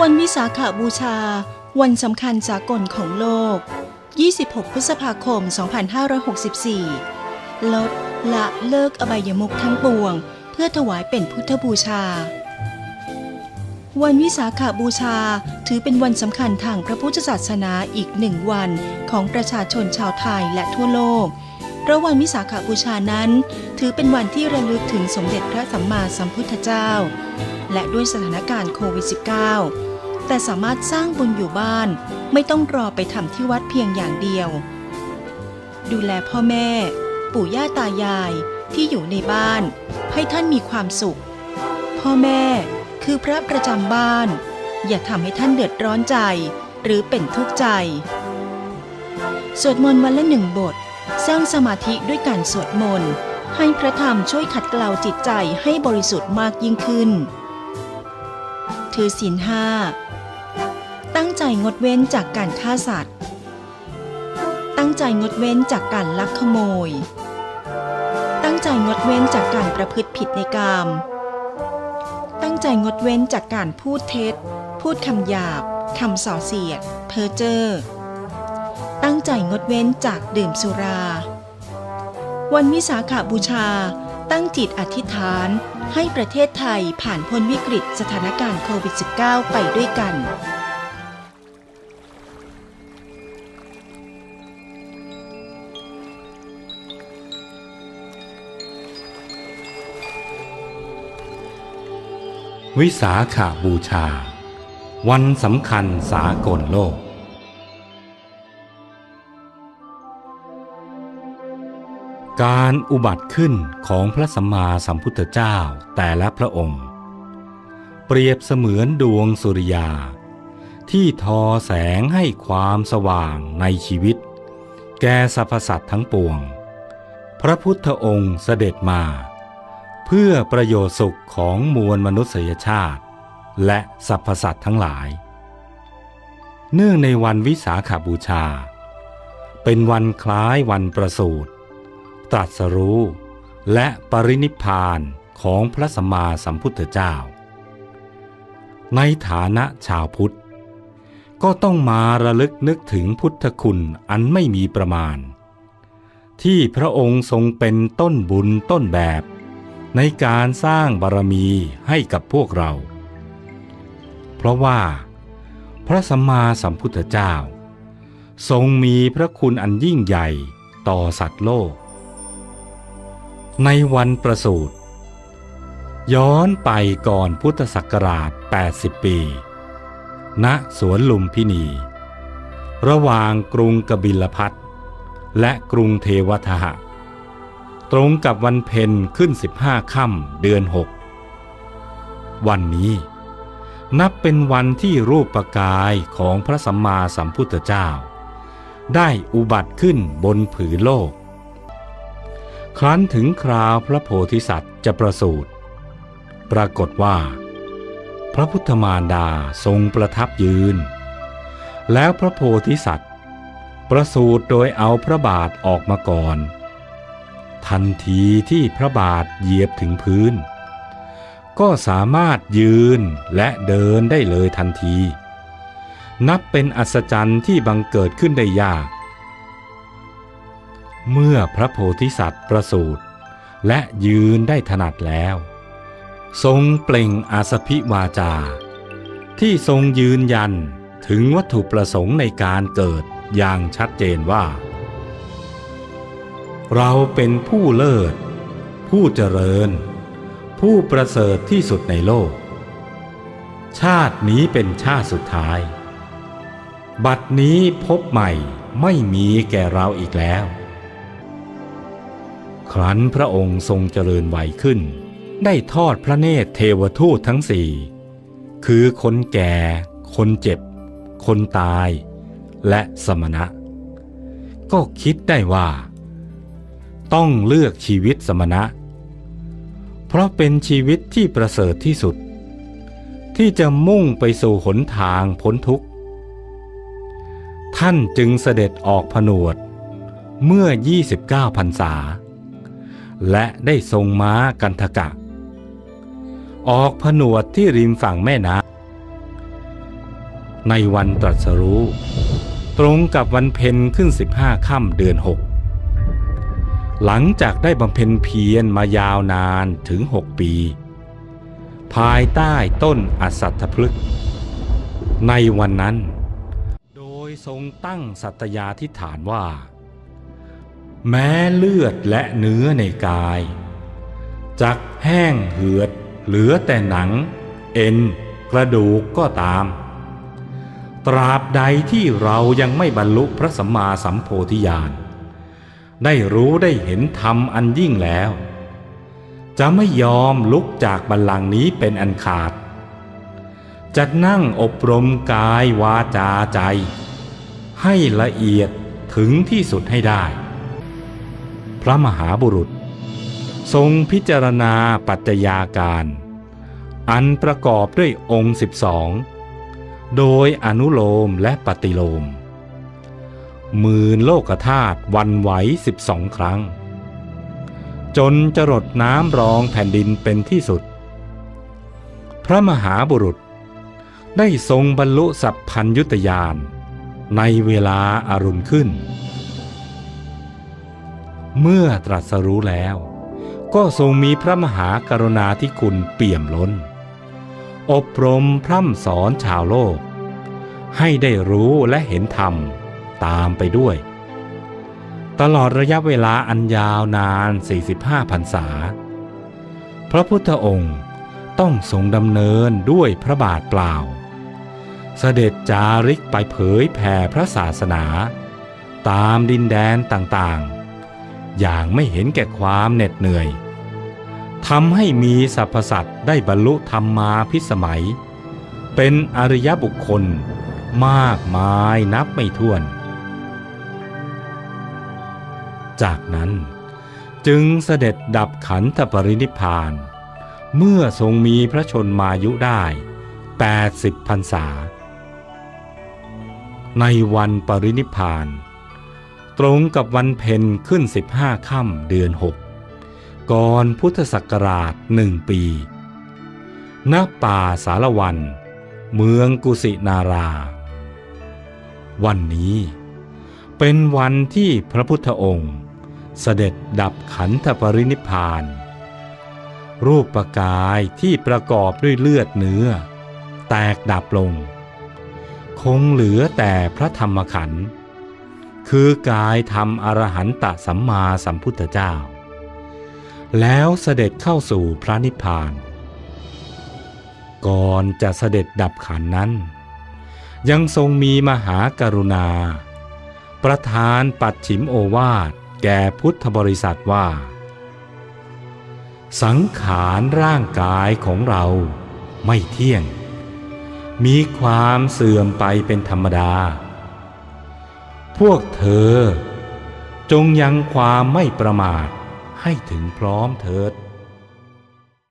วันวิสาขาบูชา วันสำคัญสากลของโลก 26 พฤษภาคม 2564 ลดละเลิกอบายมุขทั้งปวง เพื่อถวายเป็นพุทธบูชา วันวิสาขาบูชาถือเป็นวันสำคัญทางพระพุทธศาสนาอีกหนึ่งวันของประชาชนชาวไทยและทั่วโลก เพราะวันวิสาขาบูชานั้น ถือเป็นวันที่ระลึกถึงสมเด็จพระสัมมาสัมพุทธเจ้า และด้วยสถานการณ์โควิด -19 แต่สามารถสร้างบุญอยู่บ้าน ไม่ต้องรอไปทำที่วัดเพียงอย่างเดียว ดูแลพ่อแม่ ปู่ย่าตายายที่อยู่ในบ้าน ให้ท่านมีความสุข พ่อแม่คือพระประจำบ้าน อย่าทำให้ท่านเดือดร้อนใจ หรือเป็นทุกข์ใจสวดมนต์วันละหนึ่งบท สร้างสมาธิด้วยการสวดมนต์ ให้พระธรรมช่วยขัดเกลาจิตใจให้บริสุทธิ์มากยิ่งขึ้น ถือศีลห้า ตั้งใจงดเว้นจากการฆ่าสัตว์ ตั้งใจงดเว้นจากการลักขโมย ตั้งใจงดเว้นจากการประพฤติผิดในกาม ตั้งใจงดเว้นจากการพูดเท็จ พูดคำหยาบ คำส่อเสียด เพ้อเจ้อ ตั้งใจงดเว้นจากดื่มสุรา วันวิสาขาบูชา ตั้งจิตอธิษฐานให้ประเทศไทยผ่านพ้นวิกฤตสถานการณ์โควิด -19 ไปด้วยกันวิสาขาบูชา วันสำคัญสากลโลก การอุบัติขึ้นของพระสัมมาสัมพุทธเจ้าแต่ละพระองค์ เปรียบเสมือนดวงสุริยา ที่ทอแสงให้ความสว่างในชีวิต แก่สรรพสัตว์ทั้งปวง พระพุทธองค์เสด็จมา เพื่อประโยชน์สุขของมวลมนุษยชาติ และสรรพสัตว์ทั้งหลาย เนื่องในวันวิสาขาบูชา เป็นวันคล้ายวันประสูติ ตรัสรู้ และปรินิพานของพระสัมมาสัมพุทธเจ้า ในฐานะชาวพุทธ ก็ต้องมาระลึกนึกถึงพุทธคุณอันไม่มีประมาณ ที่พระองค์ทรงเป็นต้นบุญต้นแบบ ในการสร้างบารมีให้กับพวกเรา เพราะว่า พระสัมมาสัมพุทธเจ้า ทรงมีพระคุณอันยิ่งใหญ่ต่อสัตว์โลก ในวันประสูติย้อนไปก่อนพุทธศักราช 80 ปี ณ สวนลุมพินี ระหว่างกรุงกบิลพัทและกรุงเทวทหะ ตรงกับวันเพ็ญขึ้น 15 ค่ำเดือน 6 วันนี้นับเป็นวันที่รูปปกายของพระสัมมาสัมพุทธเจ้า ได้อุบัติขึ้นบนผืนโลก ครั้นถึงคราวพระโพธิสัตว์จะประสูติปรากฏว่า พระพุทธมารดาทรงประทับยืน แล้วพระโพธิสัตว์ ประสูติโดยเอาพระบาทออกมาก่อน ทันทีที่พระบาทเหยียบถึงพื้น ก็สามารถยืนและเดินได้เลยทันที นับเป็นอัศจรรย์ที่บังเกิดขึ้นได้ยาก เมื่อพระโพธิสัตว์ประสูติและยืนได้ถนัดแล้ว ทรงเปล่งอาสพิวาจา ที่ทรงยืนยันถึงวัตถุประสงค์ในการเกิดอย่างชัดเจนว่า เราเป็นผู้เลิศ ผู้เจริญ ผู้ประเสริฐที่สุดในโลก ชาตินี้เป็นชาติสุดท้าย บัดนี้พบใหม่ไม่มีแก่เราอีกแล้ว ครั้นพระองค์ทรงเจริญวัยขึ้น ได้ทอดพระเนตรเทวทูตทั้งสี่ คือคนแก่ คนเจ็บ คนตาย และสมณะ ก็คิดได้ว่า ต้องเลือกชีวิตสมณะ เพราะเป็นชีวิตที่ประเสริฐที่สุด ที่จะมุ่งไปสู่หนทางพ้นทุกข์ ท่านจึงเสด็จออกผนวดเมื่อ 29พรรษา และได้ทรงม้ากันทกะ ออกผนวดที่ริมฝั่งแม่น้ำในวันตรัสรู้ ตรงกับวันเพ็ญขึ้นสิบห้าค่ำเดือนหกหลังจากได้บำเพ็ญเพียรมายาวนานถึงหกปี ภายใต้ต้นอสัตถพฤกษ์ในวันนั้น โดยทรงตั้งสัตยาธิฐานว่า แม้เลือดและเนื้อในกายจักแห้งเหือดเหลือแต่หนัง เอ็น กระดูกก็ตาม ตราบใดที่เรายังไม่บรรลุพระสัมมาสัมโพธิญาณได้รู้ได้เห็นธรรมอันยิ่งแล้ว จะไม่ยอมลุกจากบัลลังก์นี้เป็นอันขาดจะนั่งอบรมกายวาจาใจ ให้ละเอียดถึงที่สุดให้ได้ พระมหาบุรุษ ทรงพิจารณาปัจจัยาการ อันประกอบด้วยองค์สิบสองโดยอนุโลมและปฏิโลมหมื่นโลกธาตุวันไหวสิบสองครั้ง จนจรดน้ำรองแผ่นดินเป็นที่สุด พระมหาบุรุษได้ทรงบรรลุสัพพัญยุตยานในเวลาอารุณขึ้น เมื่อตรัสรู้แล้ว ก็ทรงมีพระมหากรุณาธิคุณเปี่ยมล้น อบรมพร่ำสอนชาวโลก ให้ได้รู้และเห็นธรรมตามไปด้วย ตลอดระยะเวลาอันยาวนาน 45พรรษา พระพุทธองค์ต้องทรงดำเนินด้วยพระบาทเปล่า เสด็จจาริกไปเผยแผ่พระศาสนา ตามดินแดนต่างๆ อย่างไม่เห็นแก่ความเหน็ดเหนื่อยทำให้มีสรรพสัตว์ได้บรรลุธรรมมาพิสมัย เป็นอริยบุคคลมากมายนับไม่ถ้วน จากนั้นจึงเสด็จดับขันธปรินิพาน เมื่อทรงมีพระชนมายุได้ 80พรรษา ในวันปรินิพาน ตรงกับวันเพ็ญขึ้น 15ค่ำเดือน 6 ก่อนพุทธศักราชหนึ่งปีณป่าสารวัน เมืองกุสินารา วันนี้เป็นวันที่พระพุทธองค์ เสด็จดับขันธปรินิพาน รูปประกายที่ประกอบด้วยเลือดเนื้อ แตกดับลง คงเหลือแต่พระธรรมขันธ์ คือกายธรรมอรหันตสัมมาสัมพุทธเจ้า แล้วเสด็จเข้าสู่พระนิพพาน ก่อนจะเสด็จดับขันนั้น ยังทรงมีมหากรุณา ประธานปัดฉิมโอวาทแก่พุทธบริษัทว่า สังขารร่างกายของเราไม่เที่ยง มีความเสื่อมไปเป็นธรรมดา พวกเธอ จงยังความไม่ประมาทให้ถึงพร้อมเถิด